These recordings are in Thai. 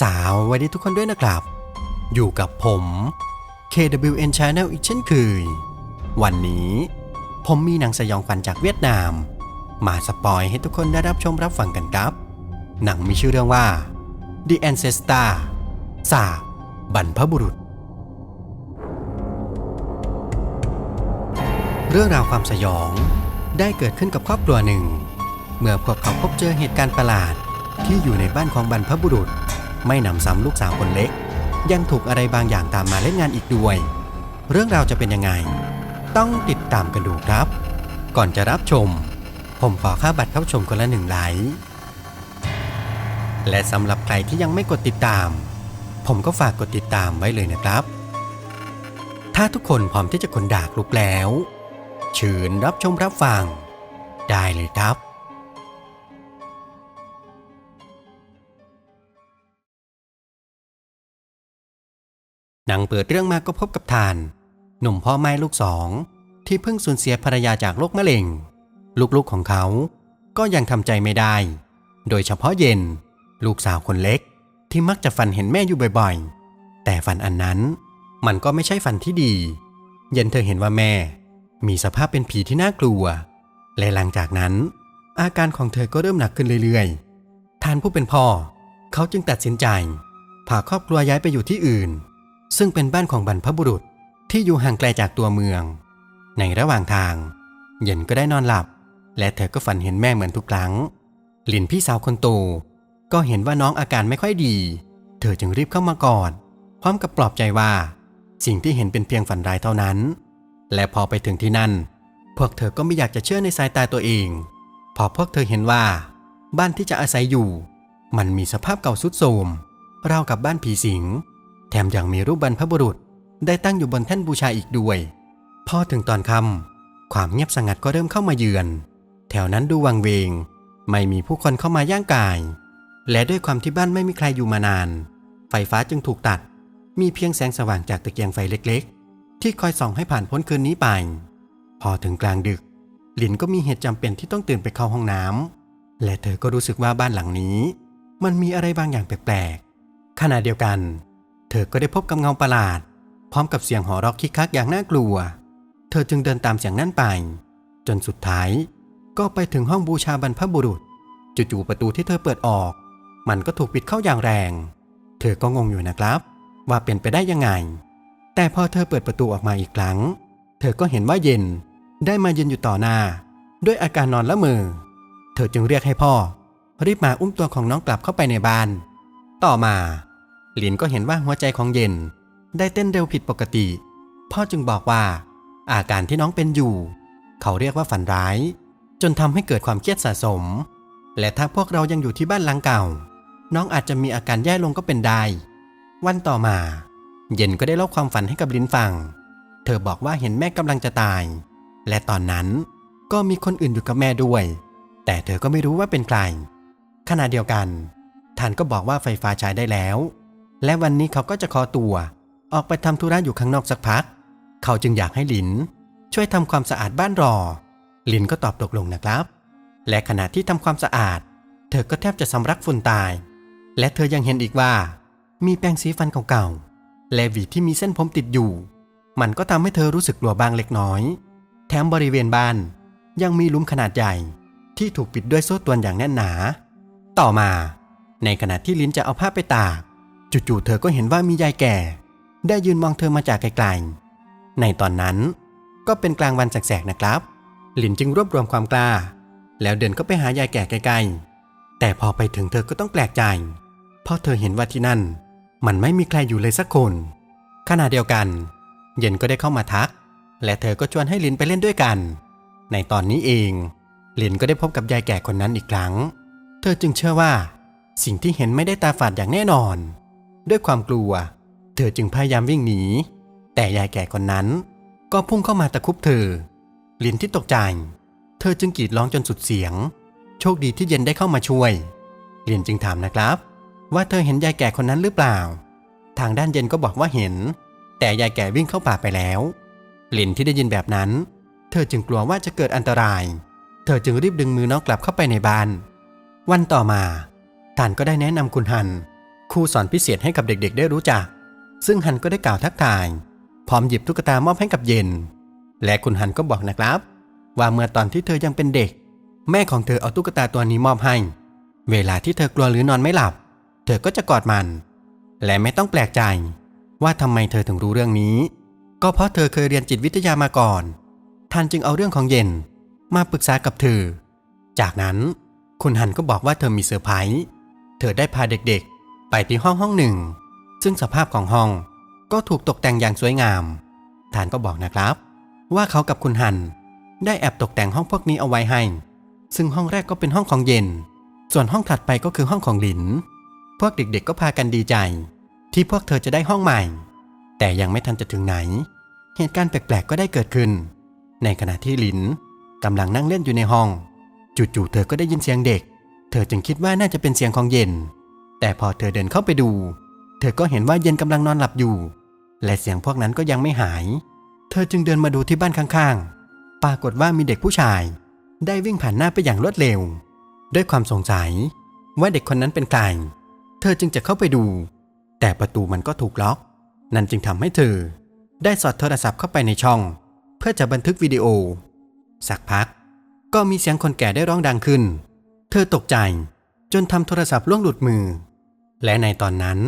สาวสวัสดีทุกคนด้วยนะครับ อยู่กับผม KWN Channel อีกเช่นเคย วันนี้ผมมีหนังสยองขวัญจากเวียดนาม มาสปอยให้ทุกคนได้รับชมรับฟังกันครับ หนังมีชื่อเรื่องว่า The Ancestor สาบบรรพบุรุษ เรื่องราวความสยองได้เกิดขึ้นกับครอบครัวหนึ่ง เมื่อพวกเขาพบเจอเหตุการณ์ประหลาดที่อยู่ในบ้านของบรรพบุรุษ ไม่นำซ้ำลูกสาวคนเล็ก ยังถูกอะไรบางอย่างตามมาเล่นงานอีกด้วย เรื่องราวจะเป็นยังไง ต้องติดตามกันดูครับ ก่อนจะรับชม ผมขอค่าบัตรเข้าชมคนละหนึ่งไลค์และสำหรับใครที่ยังไม่กดติดตาม ผมก็ฝากกดติดตามไว้เลยนะครับ ถ้าทุกคนพร้อมที่จะขนดากลุกแล้วเชิญรับชมรับฟัง ได้เลยครับ หนังเปิดเรื่องมาก็พบกับทาน หนุ่มพ่อไม้ลูกสอง ที่เพิ่งสูญเสียภรรยาจากโรคมะเร็ง ลูกๆของเขา ก็ยังทำใจไม่ได้ โดยเฉพาะเย็น ลูกสาวคนเล็ก ที่มักจะฝันเห็นแม่อยู่บ่อยๆ แต่ฝันอันนั้นมันก็ไม่ใช่ฝันที่ดี เย็นเธอเห็นว่าแม่ มีสภาพเป็นผีที่น่ากลัว และหลังจากนั้น อาการของเธอก็เริ่มหนักขึ้นเรื่อยๆ ทานผู้เป็นพ่อ เขาจึงตัดสินใจพาครอบครัวย้ายไปอยู่ที่อื่น ซึ่งเป็นบ้านของบรรพบุรุษที่อยู่ห่างไกลจากตัวเมือง ในระหว่างทาง เย็นก็ได้นอนหลับ และเธอก็ฝันเห็นแม่เหมือนทุกครั้งลินพี่สาวคนโตก็เห็นว่าน้องอาการไม่ค่อยดี เธอจึงรีบเข้ามากอดพร้อมกับปลอบใจว่า สิ่งที่เห็นเป็นเพียงฝันร้ายเท่านั้น และพอไปถึงที่นั่น พวกเธอก็ไม่อยากจะเชื่อในสายตาตัวเอง พอพวกเธอเห็นว่า บ้านที่จะอาศัยอยู่ มันมีสภาพเก่าสุดโทรมราวกับบ้านผีสิง แถมยังมีรูปบรรพบุรุษได้ตั้งอยู่บนแท่นบูชาอีกด้วย พอถึงตอนค่ำความเงียบสงัดก็เริ่มเข้ามาเยือน แถวนั้นดูวังเวง ไม่มีผู้คนเข้ามาย่างกาย และด้วยความที่บ้านไม่มีใครอยู่มานาน ไฟฟ้าจึงถูกตัด มีเพียงแสงสว่างจากตะเกียงไฟเล็กๆ ที่คอยส่องให้ผ่านพ้นคืนนี้ไป พอถึงกลางดึก หลินก็มีเหตุจำเป็นที่ต้องตื่นไปเข้าห้องน้ำและเธอก็รู้สึกว่าบ้านหลังนี้ มันมีอะไรบางอย่างแปลกๆขณะเดียวกัน เธอก็ได้พบกับเงาประหลาด พร้อมกับเสียงหัวเราะคิกคักอย่างน่ากลัว เธอจึงเดินตามเสียงนั้นไป จนสุดท้าย ก็ไปถึงห้องบูชาบรรพบุรุษ จู่ๆประตูที่เธอเปิดออก มันก็ถูกปิดเข้าอย่างแรง เธอก็งงอยู่นะครับ ว่าเป็นไปได้ยังไง แต่พอเธอเปิดประตูออกมาอีกครั้ง เธอก็เห็นว่าเย็นได้มายืนอยู่ต่อหน้า ด้วยอาการนอนละเมอเธอจึงเรียกให้พ่อรีบมาอุ้มตัวของน้องกลับเข้าไปในบ้าน ต่อมา หลินก็เห็นว่าหัวใจของเย็น ได้เต้นเร็วผิดปกติ พ่อจึงบอกว่า อาการที่น้องเป็นอยู่ เขาเรียกว่าฝันร้าย จนทำให้เกิดความเครียดสะสม และถ้าพวกเรายังอยู่ที่บ้านหลังเก่า น้องอาจจะมีอาการแย่ลงก็เป็นได้ วันต่อมา เย็นก็ได้เล่าความฝันให้กับลินฟัง เธอบอกว่าเห็นแม่กำลังจะตาย และตอนนั้นก็มีคนอื่นอยู่กับแม่ด้วย แต่เธอก็ไม่รู้ว่าเป็นใครขณะเดียวกันท่านก็บอกว่าไฟฟ้าใช้ได้แล้ว และวันนี้เขาก็จะขอตัว ออกไปทำธุระอยู่ข้างนอกสักพัก เขาจึงอยากให้หลิน ช่วยทำความสะอาดบ้านรอ หลินก็ตอบตกลงนะครับ และขณะที่ทำความสะอาด เธอก็แทบจะสำรักฝุ่นตาย และเธอยังเห็นอีกว่า มีแปรงสีฟันเก่าๆ และหวีที่มีเส้นผมติดอยู่ มันก็ทำให้เธอรู้สึกกลัวบางเล็กน้อย แถมบริเวณบ้านยังมีหลุมขนาดใหญ่ ที่ถูกปิดด้วยโซ่ตรวนอย่างแน่นหนา ต่อมา ในขณะที่ลิ้นจะเอาผ้าไปตาก จู่ๆเธอก็เห็นว่ามียายแก่ ได้ยืนมองเธอมาจากไกลๆ ในตอนนั้นก็เป็นกลางวันแสกๆนะครับ หลินจึงรวบรวมความกล้า แล้วเดินเข้าไปหายายแก่ใกลๆ แต่พอไปถึงเธอก็ต้องแปลกใจ เพราะเธอเห็นว่าที่นั่น มันไม่มีใครอยู่เลยสักคน ขณะเดียวกัน เย็นก็ได้เข้ามาทัก และเธอก็ชวนให้ลินไปเล่นด้วยกัน ในตอนนี้เองลินก็ได้พบกับยายแก่คนนั้นอีกครั้ง เธอจึงเชื่อว่า สิ่งที่เห็นไม่ได้ตาฝาดอย่างแน่นอน ด้วยความกลัว เธอจึงพยายามวิ่งหนี แต่ยายแก่คนนั้น ก็พุ่งเข้ามาตะคุบเธอ ลินที่ตกใจ เธอจึงกรีดร้องจนสุดเสียง โชคดีที่เย็นได้เข้ามาช่วยลินจึงถามนะครับ ว่าเธอเห็นยายแก่คนนั้นหรือเปล่า ทางด้านเย็นก็บอกว่าเห็น แต่ยายแก่วิ่งเข้าป่าไปแล้วลินที่ได้ยินแบบนั้น เธอจึงกลัวว่าจะเกิดอันตราย เธอจึงรีบดึงมือน้องกลับเข้าไปในบ้าน วันต่อมาท่านก็ได้แนะนำคุณฮัน ครูสอนพิเศษให้กับเด็กๆ ได้รู้จัก ซึ่งฮันก็ได้กล่าวทักทาย พร้อมหยิบตุ๊กตามอบให้กับเย็น และคุณฮันก็บอกนะครับ ว่าเมื่อตอนที่เธอยังเป็นเด็ก แม่ของเธอเอาตุ๊กตาตัวนี้มอบให้ เวลาที่เธอกลัวหรือนอนไม่หลับ เธอก็จะกอดมัน และไม่ต้องแปลกใจ ว่าทำไมเธอถึงรู้เรื่องนี้ ก็เพราะเธอเคยเรียนจิตวิทยามาก่อนท่านจึงเอาเรื่องของเย็นมาปรึกษากับเธอ จากนั้นคุณฮันก็บอกว่าเธอมีเซอร์ไพรส์ เธอได้พาเด็กๆ ไปที่ห้องห้องหนึ่ง ซึ่งสภาพของห้องก็ถูกตกแต่งอย่างสวยงามทานก็บอกนะครับ ว่าเขากับคุณฮัน ได้แอบตกแต่งห้องพวกนี้เอาไว้ให้ ซึ่งห้องแรกก็เป็นห้องของเย็น ส่วนห้องถัดไปก็คือห้องของหลิน พวกเด็กๆก็พากันดีใจ ที่พวกเธอจะได้ห้องใหม่ แต่ยังไม่ทันจะถึงไหน เหตุการณ์แปลกๆก็ได้เกิดขึ้น ในขณะที่หลินกำลังนั่งเล่นอยู่ในห้อง จู่ๆเธอก็ได้ยินเสียงเด็ก เธอจึงคิดว่าน่าจะเป็นเสียงของเย็น แต่พอเธอเดินเข้าไปดู เธอก็เห็นว่าเย็นกำลังนอนหลับอยู่ และเสียงพวกนั้นก็ยังไม่หาย เธอจึงเดินมาดูที่บ้านข้างๆ ปรากฏว่ามีเด็กผู้ชาย ได้วิ่งผ่านหน้าไปอย่างรวดเร็ว ด้วยความสงสัย ว่าเด็กคนนั้นเป็นใคร เธอจึงจะเข้าไปดู แต่ประตูมันก็ถูกล็อก นั่นจึงทำให้เธอ ได้สอดโทรศัพท์เข้าไปในช่อง เพื่อจะบันทึกวิดีโอ สักพัก ก็มีเสียงคนแก่ได้ร้องดังขึ้น เธอตกใจ จนทำโทรศัพท์ล่วงหลุดมือ และในตอนนั้น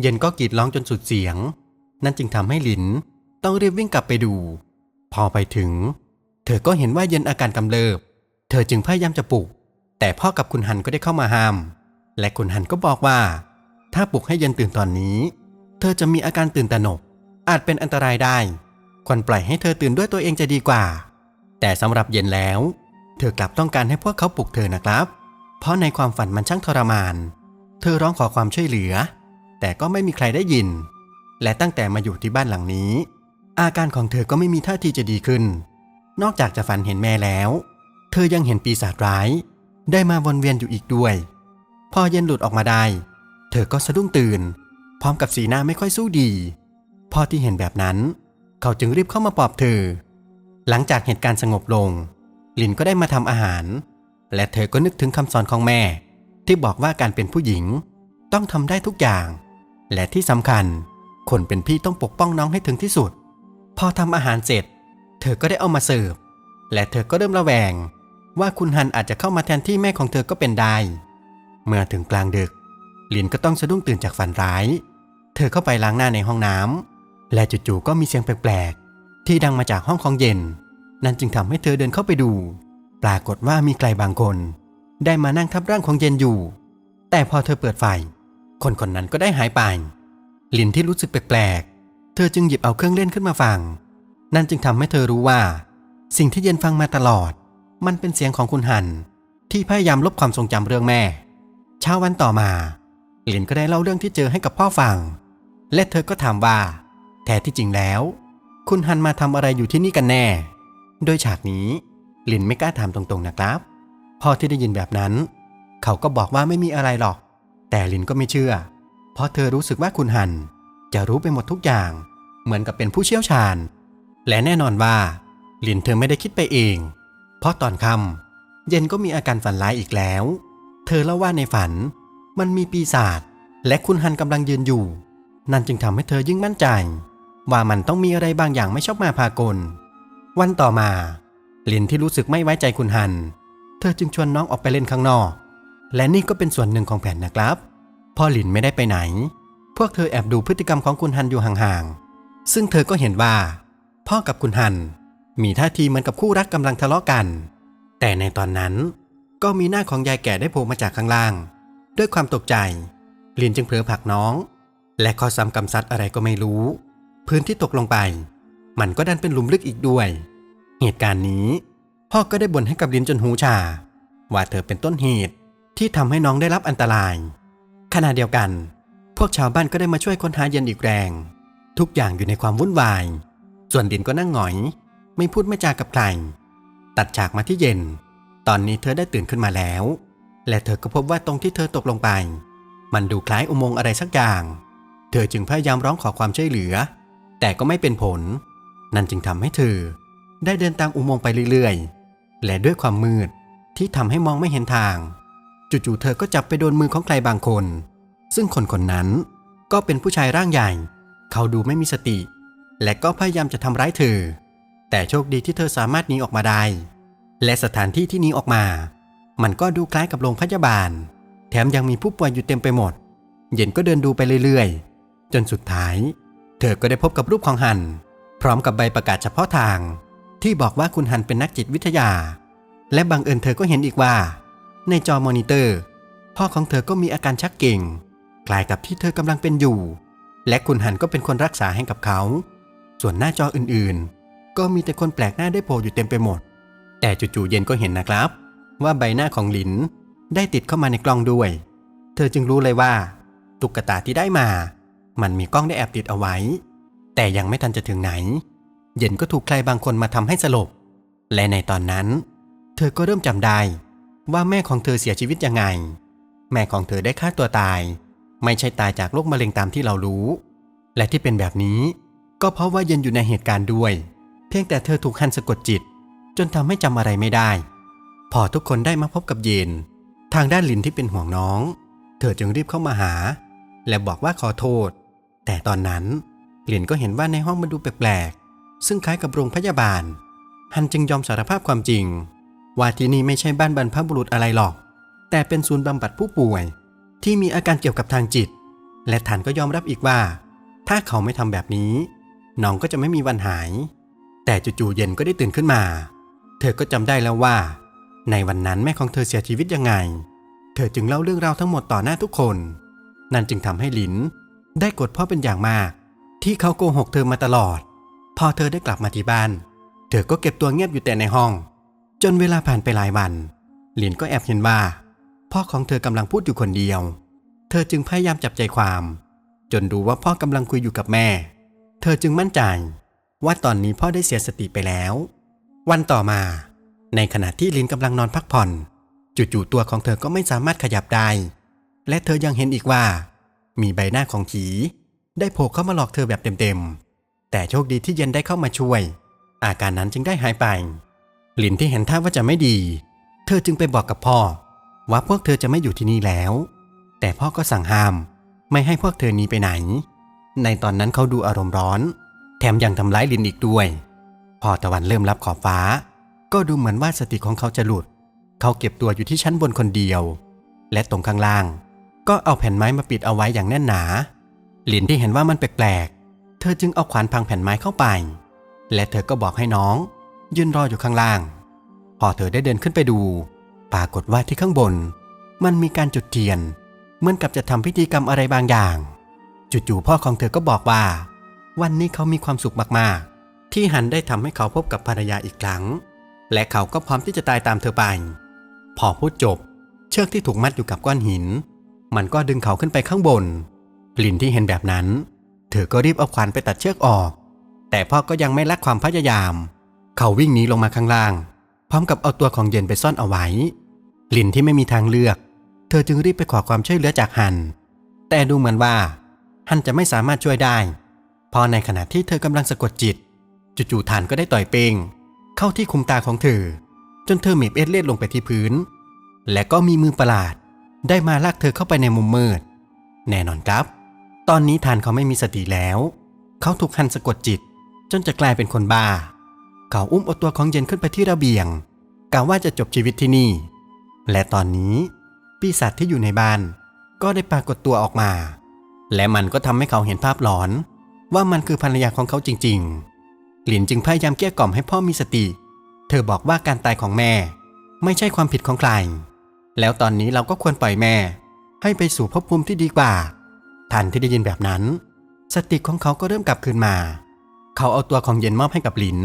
เย็นก็กรีดร้องจนสุดเสียง นั่นจึงทำให้หลินต้องรีบวิ่งกลับไปดู พอไปถึง เธอก็เห็นว่าเย็นอาการกำเริบ เธอจึงพยายามจะปลุก แต่พ่อกับคุณฮันก็ได้เข้ามาห้าม และคุณฮันก็บอกว่า ถ้าปลุกให้เย็นตื่นตอนนี้ เธอจะมีอาการตื่นตระหนก อาจเป็นอันตรายได้ควรปล่อยให้เธอตื่นด้วยตัวเองจะดีกว่า แต่สำหรับเย็นแล้ว เธอกลับต้องการให้พวกเขาปลุกเธอนะครับ เพราะในความฝันมันช่างทรมาน เธอร้องขอความช่วยเหลือ แต่ก็ไม่มีใครได้ยิน และตั้งแต่มาอยู่ที่บ้านหลังนี้ อาการของเธอก็ไม่มีท่าทีจะดีขึ้น นอกจากจะฝันเห็นแม่แล้ว เธอยังเห็นปีศาจร้าย ได้มาวนเวียนอยู่อีกด้วย พอเย็นหลุดออกมาได้ เธอก็สะดุ้งตื่น พร้อมกับสีหน้าไม่ค่อยสู้ดีพอที่เห็นแบบนั้น เขาจึงรีบเข้ามาปลอบเธอ หลังจากเหตุการณ์สงบลง ลินก็ได้มาทำอาหาร และเธอก็นึกถึงคำสอนของแม่ ที่บอกว่าการเป็นผู้หญิง ต้องทำได้ทุกอย่าง และที่สำคัญ คนเป็นพี่ต้องปกป้องน้องให้ถึงที่สุด พอทำอาหารเสร็จ เธอก็ได้เอามาเสิร์ฟและเธอก็เริ่มระแวง ว่าคุณฮันอาจจะเข้ามาแทนที่แม่ของเธอก็เป็นได้ เมื่อถึงกลางดึก ลินก็ต้องสะดุ้งตื่นจากฝันร้าย เธอเข้าไปล้างหน้าในห้องน้ำและจู่ๆก็มีเสียงแปลกๆ ที่ดังมาจากห้องของเย็น นั่นจึงทำให้เธอเดินเข้าไปดู ปรากฏว่ามีใครบางคน ได้มานั่งทับร่างของเย็นอยู่ แต่พอเธอเปิดไฟ คนคนนั้นก็ได้หายไป ลินที่รู้สึกแปลกๆ เธอจึงหยิบเอาเครื่องเล่นขึ้นมาฟัง นั่นจึงทำให้เธอรู้ว่า สิ่งที่เย็นฟังมาตลอด มันเป็นเสียงของคุณฮัน ที่พยายามลบความทรงจำเรื่องแม่ เช้าวันต่อมาลินก็ได้เล่าเรื่องที่เจอให้กับพ่อฟัง และเธอก็ถามว่า แท้ที่จริงแล้ว คุณฮันมาทำอะไรอยู่ที่นี่กันแน่ โดยฉากนี้ลินไม่กล้าถามตรงๆนะครับ พ่อที่ได้ยินแบบนั้น เขาก็บอกว่าไม่มีอะไรหรอก แต่ลินก็ไม่เชื่อ เพราะเธอรู้สึกว่าคุณฮัน จะรู้ไปหมดทุกอย่าง เหมือนกับเป็นผู้เชี่ยวชาญ และแน่นอนว่า ลินเธอไม่ได้คิดไปเอง เพราะตอนค่ำเย็นก็มีอาการฝันร้ายอีกแล้ว เธอเล่าว่าในฝัน มันมีปีศาจและคุณฮันกำลังยืนอยู่ นั่นจึงทำให้เธอยิ่งมั่นใจ ว่ามันต้องมีอะไรบางอย่างไม่ชอบมาพากล วันต่อมาลินที่รู้สึกไม่ไว้ใจคุณฮัน เธอจึงชวนน้องออกไปเล่นข้างนอก และนี่ก็เป็นส่วนหนึ่งของแผนนะครับ พ่อหลินไม่ได้ไปไหน พวกเธอแอบดูพฤติกรรมของคุณฮันอยู่ห่างๆ ซึ่งเธอก็เห็นว่า พ่อกับคุณฮัน มีท่าทีเหมือนกับคู่รักกำลังทะเลาะกัน แต่ในตอนนั้นก็มีหน้าของยายแก่ได้โผล่มาจากข้างล่าง ด้วยความตกใจหลินจึงเผลอผลักน้อง และข้อซ้ำกำซัดอะไรก็ไม่รู้ พื้นที่ตกลงไป มันก็ดันเป็นหลุมลึกอีกด้วย เหตุการณ์นี้ พ่อก็ได้บ่นให้กับลินจนหูชา ว่าเธอเป็นต้นเหตุที่ทำให้น้องได้รับอันตราย ขณะเดียวกัน พวกชาวบ้านก็ได้มาช่วยค้นหาเย็นอีกแรง ทุกอย่างอยู่ในความวุ่นวาย ส่วนดินก็นั่งหงอย ไม่พูดไม่จากับใคร ตัดฉากมาที่เย็น ตอนนี้เธอได้ตื่นขึ้นมาแล้ว และเธอก็พบว่าตรงที่เธอตกลงไป มันดูคล้ายอุโมงค์อะไรสักอย่าง เธอจึงพยายามร้องขอความช่วยเหลือ แต่ก็ไม่เป็นผล นั่นจึงทำให้เธอ ได้เดินตามอุโมงค์ไปเรื่อยๆ และด้วยความมืดที่ทำให้มองไม่เห็นทาง จู่ๆเธอก็จับไปโดนมือของใครบางคน ซึ่งคนคนนั้นก็เป็นผู้ชายร่างใหญ่ เขาดูไม่มีสติ และก็พยายามจะทำร้ายเธอ แต่โชคดีที่เธอสามารถหนีออกมาได้ และสถานที่ที่หนีออกมา มันก็ดูคล้ายกับโรงพยาบาล แถมยังมีผู้ป่วยอยู่เต็มไปหมด เย็นก็เดินดูไปเรื่อยๆ จนสุดท้าย เธอก็ได้พบกับรูปของฮัน พร้อมกับใบประกาศเฉพาะทาง ที่บอกว่าคุณฮันเป็นนักจิตวิทยา และบังเอิญเธอก็เห็นอีกว่า ในจอมอนิเตอร์ พ่อของเธอก็มีอาการชักเก่งคล้ายกับที่เธอกำลังเป็นอยู่ และคุณฮันก็เป็นคนรักษาให้กับเขา ส่วนหน้าจออื่นๆ ก็มีแต่คนแปลกหน้าได้โผล่อยู่เต็มไปหมด แต่จู่ๆเย็นก็เห็นนะครับ ว่าใบหน้าของหลินได้ติดเข้ามาในกล้องด้วย เธอจึงรู้เลยว่า ตุ๊กตาที่ได้มา มันมีกล้องได้แอบติดเอาไว้ แต่ยังไม่ทันจะถึงไหน เย็นก็ถูกใครบางคนมาทำให้สลบ และในตอนนั้น เธอก็เริ่มจำได้ ว่าแม่ของเธอเสียชีวิตยังไง แม่ของเธอได้ฆ่าตัวตาย ไม่ใช่ตายจากโรคมะเร็งตามที่เรารู้ และที่เป็นแบบนี้ ก็เพราะว่าเย็นอยู่ในเหตุการณ์ด้วย เพียงแต่เธอถูกฮันสะกดจิต จนทำให้จำอะไรไม่ได้ พอทุกคนได้มาพบกับเย็น ทางด้านลินที่เป็นห่วงน้อง เธอจึงรีบเข้ามาหา และบอกว่าขอโทษ แต่ตอนนั้นลินก็เห็นว่าในห้องมันดูแปลก ซึ่งคล้ายกับโรงพยาบาล ฮันจึงยอมสารภาพความจริง ว่าที่นี่ไม่ใช่บ้านบรรพบุรุษอะไรหรอก แต่เป็นศูนย์บำบัดผู้ป่วย ที่มีอาการเกี่ยวกับทางจิต และทันก็ยอมรับอีกว่า ถ้าเขาไม่ทำแบบนี้น้องก็จะไม่มีวันหาย แต่จู่ๆเย็นก็ได้ตื่นขึ้นมา เธอก็จำได้แล้วว่า ในวันนั้นแม่ของเธอเสียชีวิตยังไง เธอจึงเล่าเรื่องราวทั้งหมดต่อหน้าทุกคน นั่นจึงทำให้หลินได้กดพ่อเป็นอย่างมาก ที่เขาโกหกเธอมาตลอด พอเธอได้กลับมาที่บ้าน เธอก็เก็บตัวเงียบอยู่แต่ในห้อง จนเวลาผ่านไปหลายวันหลินก็แอบเห็นว่า พ่อของเธอกำลังพูดอยู่คนเดียว เธอจึงพยายามจับใจความ จนรู้ว่าพ่อกำลังคุยอยู่กับแม่ เธอจึงมั่นใจ ว่าตอนนี้พ่อได้เสียสติไปแล้ว วันต่อมา ในขณะที่ลินกำลังนอนพักผ่อนจู่ๆตัวของเธอก็ไม่สามารถขยับได้ และเธอยังเห็นอีกว่า มีใบหน้าของผีได้โผล่เข้ามาหลอกเธอแบบเต็มๆ แต่โชคดีที่เย็นได้เข้ามาช่วย อาการนั้นจึงได้หายไป หลินที่เห็นท่าว่าจะไม่ดี เธอจึงไปบอกกับพ่อ ว่าพวกเธอจะไม่อยู่ที่นี่แล้ว แต่พ่อก็สั่งห้าม ไม่ให้พวกเธอหนีไปไหน ในตอนนั้นเขาดูอารมณ์ร้อน แถมยังทำร้ายลินอีกด้วย พอตะวันเริ่มรับขอบฟ้า ก็ดูเหมือนว่าสติของเขาจะหลุด เขาเก็บตัวอยู่ที่ชั้นบนคนเดียว และตรงข้างล่าง ก็เอาแผ่นไม้มาปิดเอาไว้อย่างแน่นหนา ลินที่เห็นว่ามันแปลก เธอจึงเอาขวานพังแผ่นไม้เข้าไป และเธอก็บอกให้น้อง ยืนรออยู่ข้างล่าง พอเธอได้เดินขึ้นไปดู ปรากฏว่าที่ข้างบน มันมีการจุดเทียน เหมือนกับจะทำพิธีกรรมอะไรบางอย่าง จู่ๆพ่อของเธอก็บอกว่า วันนี้เขามีความสุขมากๆ ที่หันได้ทำให้เขาพบกับภรรยาอีกครั้ง และเขาก็พร้อมที่จะตายตามเธอไป พอพูดจบ เชือกที่ถูกมัดอยู่กับก้อนหิน มันก็ดึงเขาขึ้นไปข้างบน กลินที่เห็นแบบนั้น เธอก็รีบเอาขวานไปตัดเชือกออก แต่พ่อก็ยังไม่ละความพยายาม เขาวิ่งหนีลงมาข้างล่าง พร้อมกับเอาตัวของเย็นไปซ่อนเอาไว้ลินที่ไม่มีทางเลือก เธอจึงรีบไปขอความช่วยเหลือจากฮัน แต่ดูเหมือนว่า ฮันจะไม่สามารถช่วยได้เพราะในขณะที่เธอกำลังสะกดจิต จู่ๆฐานก็ได้ต่อยเปงเข้าที่คุมตาของเธอ จนเธอหมีบเอ็ดเลือดลงไปที่พื้น และก็มีมือประหลาด ได้มาลากเธอเข้าไปในมุมมืด แน่นอนครับ ตอนนี้ทานเขาไม่มีสติแล้ว เขาถูกฮันสะกดจิต จนจะกลายเป็นคนบ้า เขาอุ้มเอาตัวของเย็นขึ้นไปที่ระเบียงกะว่าจะจบชีวิตที่นี่ และตอนนี้ ปีศาจที่อยู่ในบ้าน ก็ได้ปรากฏตัวออกมา และมันก็ทำให้เขาเห็นภาพหลอน ว่ามันคือภรรยาของเขาจริงๆหลินจึงพยายามเกลี้ยกล่อมให้พ่อมีสติ เธอบอกว่าการตายของแม่ ไม่ใช่ความผิดของใคร แล้วตอนนี้เราก็ควรปล่อยแม่ ให้ไปสู่ภพภูมิที่ดีกว่า ทันที่ได้ยินแบบนั้น สติของเขาก็เริ่มกลับคืนมา เขาเอาตัวของเย็นมอบให้กับหลิน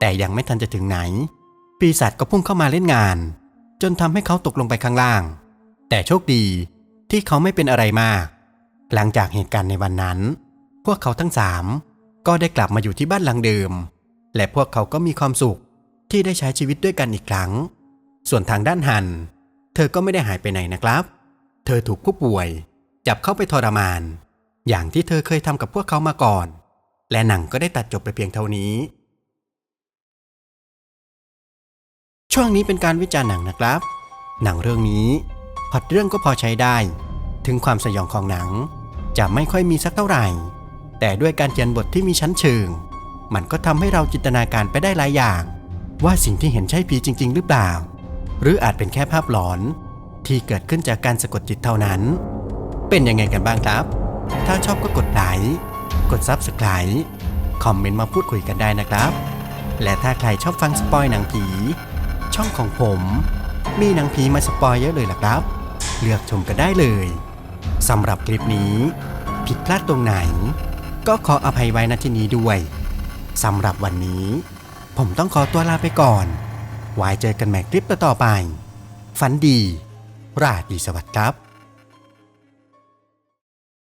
แต่ยังไม่ทันจะถึงไหน ปีศาจก็พุ่งเข้ามาเล่นงาน จนทำให้เขาตกลงไปข้างล่าง แต่โชคดีที่เขาไม่เป็นอะไรมาก หลังจากเหตุการณ์ในวันนั้น พวกเขาทั้งสามก็ได้กลับมาอยู่ที่บ้านหลังเดิม และพวกเขาก็มีความสุขที่ได้ใช้ชีวิตด้วยกันอีกครั้ง ส่วนทางด้านฮัน เธอก็ไม่ได้หายไปไหนนะครับ เธอถูกผู้ป่วย จับเข้าไปทรมาน อย่างที่เธอเคยทำกับพวกเขามาก่อน และหนังก็ได้ตัดจบไปเพียงเท่านี้ ช่วงนี้เป็นการวิจารณ์หนังนะครับ หนังเรื่องนี้พอดเรื่องก็พอใช้ได้ ถึงความสยองของหนัง จะไม่ค่อยมีสักเท่าไหร่ แต่ด้วยการเขียนบทที่มีชั้นเชิง มันก็ทำให้เราจินตนาการไปได้หลายอย่าง ว่าสิ่งที่เห็นใช่ผีจริง ๆ หรือเปล่า หรืออาจเป็นแค่ภาพหลอน ที่เกิดขึ้นจากการสะกดจิตเท่านั้น เป็นยังไงกันบ้างครับ ถ้าชอบก็กดไลค์กด Subscribe คอมเมนต์มาพูดคุยกันได้นะครับ และถ้าใครชอบฟังสปอยหนังผี ช่องของผม มีหนังผีมาสปอยเยอะเลยล่ะครับ เลือกชมกันได้เลยสำหรับคลิปนี้ ผิดพลาดตรงไหน ก็ขออภัยไว้ณที่นี้ด้วยสำหรับวันนี้ ผมต้องขอตัวลาไปก่อนไว้เจอกันใหม่คลิปต่อๆไป ฝันดี ราตรีสวัสดิ์ครับ